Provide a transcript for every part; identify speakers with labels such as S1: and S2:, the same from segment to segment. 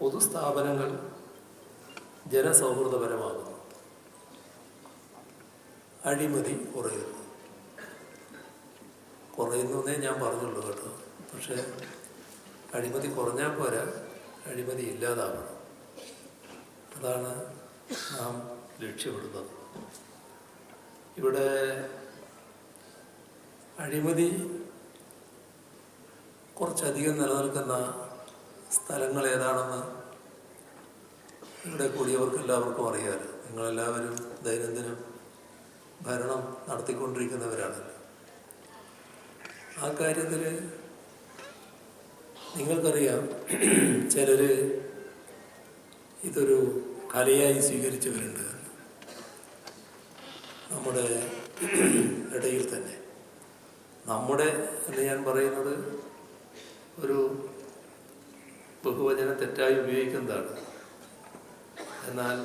S1: പൊതുസ്ഥാപനങ്ങൾ ജനസൗഹൃദപരമാകുന്നു. അഴിമതി കുറയുന്നു. കുറയുന്നതേ ഞാൻ പറഞ്ഞുള്ളൂ കേട്ടോ. പക്ഷേ അഴിമതി കുറഞ്ഞാൽ പോരാ അഴിമതി ഇല്ലാതാവണം. അതാണ് നാം ലക്ഷ്യമിടുന്നത്. ഇവിടെ അഴിമതി കുറച്ചധികം നിലനിൽക്കുന്ന സ്ഥലങ്ങൾ ഏതാണെന്ന് ഇവിടെ കൂടിയവർക്ക് എല്ലാവർക്കും അറിയാമല്ലോ നിങ്ങളെല്ലാവരും ദൈനംദിനം ഭരണം നടത്തിക്കൊണ്ടിരിക്കുന്നവരാണല്ലോ ആ കാര്യത്തിൽ നിങ്ങൾക്കറിയാം ചിലർ ഇതൊരു കലയായി സ്വീകരിച്ചവരുണ്ട്. നമ്മുടെ ഇടയിൽ തന്നെ. നമ്മുടെ എന്ന് ഞാൻ പറയുന്നത് ഒരു ബഹുവചനം തെറ്റായി ഉപയോഗിക്കുന്നതാണ്. എന്നാൽ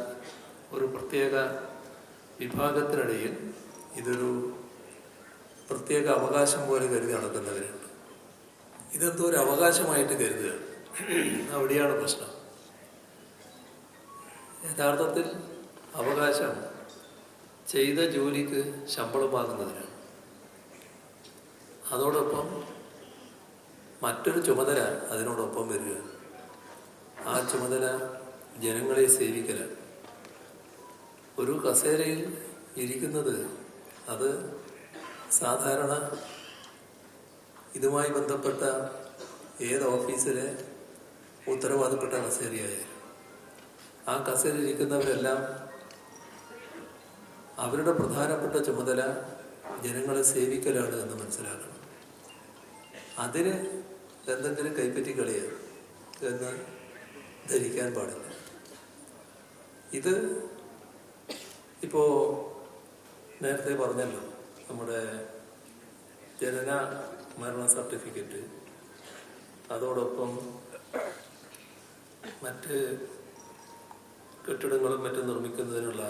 S1: ഒരു പ്രത്യേക വിഭാഗത്തിനിടയിൽ ഇതൊരു പ്രത്യേക അവകാശം പോലെ കരുതി നടക്കുന്നവരുണ്ട്. ഇതെന്തോ ഒരു അവകാശമായിട്ട് കരുതുകയാണ്. അവിടെയാണ് പ്രശ്നം. യഥാർത്ഥത്തിൽ അവകാശം ചെയ്ത ജോലിക്ക് ശമ്പളം വാങ്ങുന്നതിനാണ് അതോടൊപ്പം മറ്റൊരു ചുമതല അതിനോടൊപ്പം വരിക ആ ചുമതല ജനങ്ങളെ സേവിക്കലാണ് ഒരു കസേരയിൽ ഇരിക്കുന്നത് അത് സാധാരണ ഇതുമായി ബന്ധപ്പെട്ട ഏത് ഓഫീസിലെ ഉത്തരവാദപ്പെട്ട കസേരയായാലും. ആ കസേരയിൽ ഇരിക്കുന്നവരെല്ലാം അവരുടെ പ്രധാനപ്പെട്ട ചുമതല ജനങ്ങളെ സേവിക്കലാണ് എന്ന് മനസ്സിലാക്കണം. അതിന് എന്തെങ്കിലും കൈപ്പറ്റി കളിയാണ് എന്ന് ധരിക്കാൻ പാടില്ല. ഇത് ഇപ്പോ നേരത്തെ പറഞ്ഞല്ലോ നമ്മുടെ ജനന മരണ സർട്ടിഫിക്കറ്റ് അതോടൊപ്പം മറ്റ് കെട്ടിടങ്ങളും മറ്റും നിർമ്മിക്കുന്നതിനുള്ള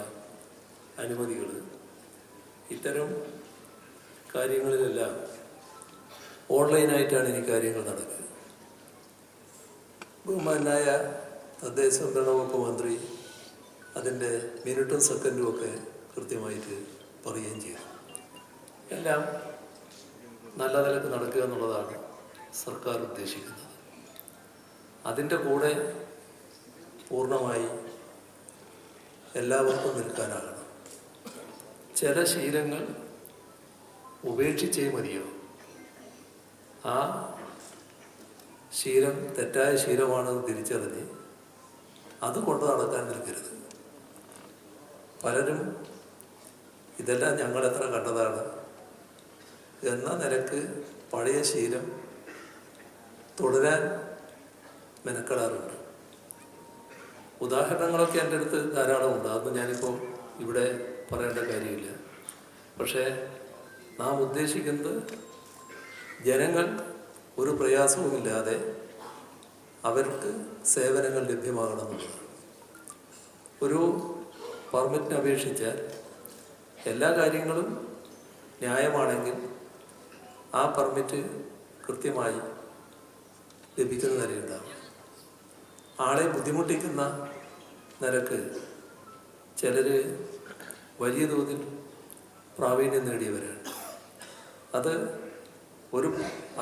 S1: അനുമതികൾ ഇത്തരം കാര്യങ്ങളിലെല്ലാം ഓൺലൈനായിട്ടാണ് ഇനി കാര്യങ്ങൾ നടക്കുന്നത് ബഹുമാനായ തദ്ദേശ സംഭരണ വകുപ്പ് മന്ത്രി അതിന്റെ മിനിറ്റും സെക്കൻഡും ഒക്കെ കൃത്യമായിട്ട് പറയുകയും ചെയ്യും എല്ലാം നല്ല നിലയ്ക്ക് നടക്കുക എന്നുള്ളതാണ് സർക്കാർ ഉദ്ദേശിക്കുന്നത്. അതിന്റെ കൂടെ പൂർണമായി എല്ലാവർക്കും നിൽക്കാനാകണം. ചില ശീലങ്ങൾ ഉപേക്ഷിച്ചേ മതിയോ? ആ ശീലം തെറ്റായ ശീലമാണെന്ന് തിരിച്ചറിഞ്ഞ് അത് കൊണ്ടു നടക്കാൻ നിൽക്കരുത് പലരും ഇതെല്ലാം ഞങ്ങൾ എത്ര കണ്ടതാണ് എന്ന നിലയ്ക്ക് പഴയ ശീലം തുടരാൻ മെനക്കെടാറുണ്ട്. ഉദാഹരണങ്ങളൊക്കെ എന്റെ അടുത്ത് ധാരാളമുണ്ട് അതൊന്നും ഞാനിപ്പോൾ ഇവിടെ പറയേണ്ട കാര്യമില്ല. പക്ഷേ നാം ഉദ്ദേശിക്കുന്നത് ജനങ്ങൾ ഒരു പ്രയാസവുമില്ലാതെ അവർക്ക് സേവനങ്ങൾ ലഭ്യമാകണമെന്നുള്ളത് ഒരു പെർമിറ്റിന് അപേക്ഷിച്ചാൽ എല്ലാ കാര്യങ്ങളും ന്യായമാണെങ്കിൽ ആ പെർമിറ്റ് കൃത്യമായി ലഭിക്കുന്ന നിലയുണ്ടാവും ആളെ ബുദ്ധിമുട്ടിക്കുന്ന നിരക്ക് ചിലർ വലിയ തോതിൽ പ്രാവീണ്യം നേടിയവരാണ്. അത് ഒരു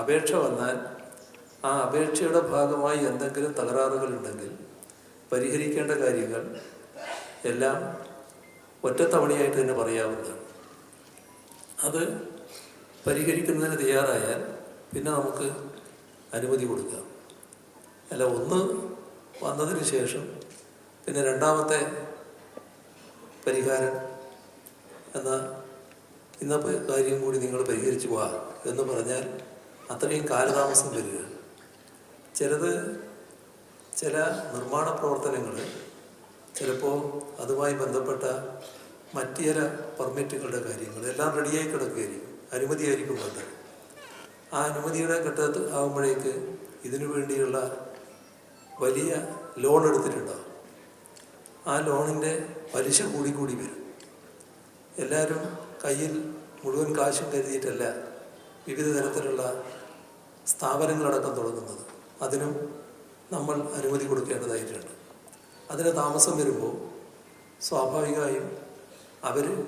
S1: അപേക്ഷ വന്നാൽ ആ അപേക്ഷയുടെ ഭാഗമായി എന്തെങ്കിലും തകരാറുകൾ ഉണ്ടെങ്കിൽ പരിഹരിക്കേണ്ട കാര്യങ്ങൾ എല്ലാം ഒറ്റത്തവണയായിട്ട് തന്നെ പറയാവുന്നതാണ്. അത് പരിഹരിക്കുന്നതിന് തയ്യാറായാൽ പിന്നെ നമുക്ക് അനുമതി കൊടുക്കാം. അല്ല ഒന്ന് വന്നതിന് ശേഷം പിന്നെ രണ്ടാമത്തെ പരിഹാരം എന്ന ഇന്നത്തെ കാര്യം കൂടി നിങ്ങൾ പരിഹരിച്ചു പോവാ എന്ന് പറഞ്ഞാൽ അത്രയും കാലതാമസം വരിക ചിലത് ചില നിർമ്മാണ പ്രവർത്തനങ്ങൾ ചിലപ്പോൾ അതുമായി ബന്ധപ്പെട്ട മറ്റ് ചില പെർമിറ്റുകളുടെ കാര്യങ്ങൾ എല്ലാം റെഡിയായി കിടക്കുകയായിരിക്കും. അനുമതിയായിരിക്കും വേണ്ടത്. ആ അനുമതിയുടെ ഘട്ടത്തിൽ ആകുമ്പോഴേക്ക് ഇതിനു വേണ്ടിയുള്ള വലിയ ലോൺ എടുത്തിട്ടുണ്ടാവും. ആ ലോണിന്റെ പലിശ കൂടി കൂടി വരും. എല്ലാവരും കയ്യിൽ മുഴുവൻ കാശും കരുതിയിട്ടല്ല വിവിധ തരത്തിലുള്ള സ്ഥാപനങ്ങളടക്കം തുടങ്ങുന്നത്. അതിനും നമ്മൾ അനുമതി കൊടുക്കേണ്ടതായിട്ടുണ്ട്. അതിന് താമസം വരുമ്പോൾ സ്വാഭാവികമായും അവർ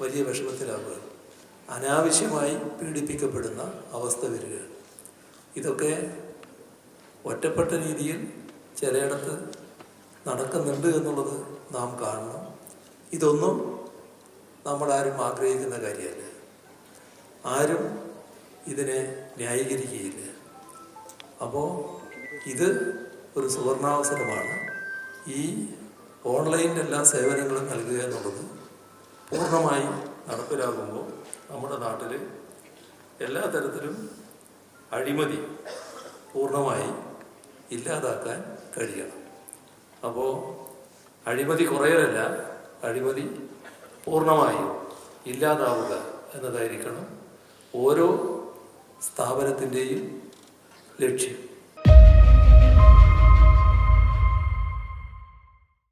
S1: വലിയ വിഷമത്തിലാവുക. അനാവശ്യമായി പീഡിപ്പിക്കപ്പെടുന്ന അവസ്ഥ വരികയാണ് ഇതൊക്കെ ഒറ്റപ്പെട്ട രീതിയിൽ ചിലയിടത്ത് നടക്കുന്നുണ്ട് എന്നുള്ളത് നാം കാണണം. ഇതൊന്നും നമ്മളാരും ആഗ്രഹിക്കുന്ന കാര്യമല്ല. ആരും ഇതിനെ ന്യായീകരിക്കുകയില്ല. അപ്പോൾ ഇത് ഒരു സുവർണാവസരമാണ്. ഈ ഓൺലൈൻ എല്ലാ സേവനങ്ങളും നൽകുക എന്നുള്ളത് പൂർണമായി നടപ്പിലാകുമ്പോൾ നമ്മുടെ നാട്ടിൽ എല്ലാ തരത്തിലും അഴിമതി പൂർണമായി ഇല്ലാതാക്കാൻ കഴിയണം. അപ്പോൾ അഴിമതി കുറയലല്ല അഴിമതി പൂർണമായും ഇല്ലാതാവുക എന്നതായിരിക്കണം ഓരോ സ്ഥാപനത്തിന്റെയും lecce.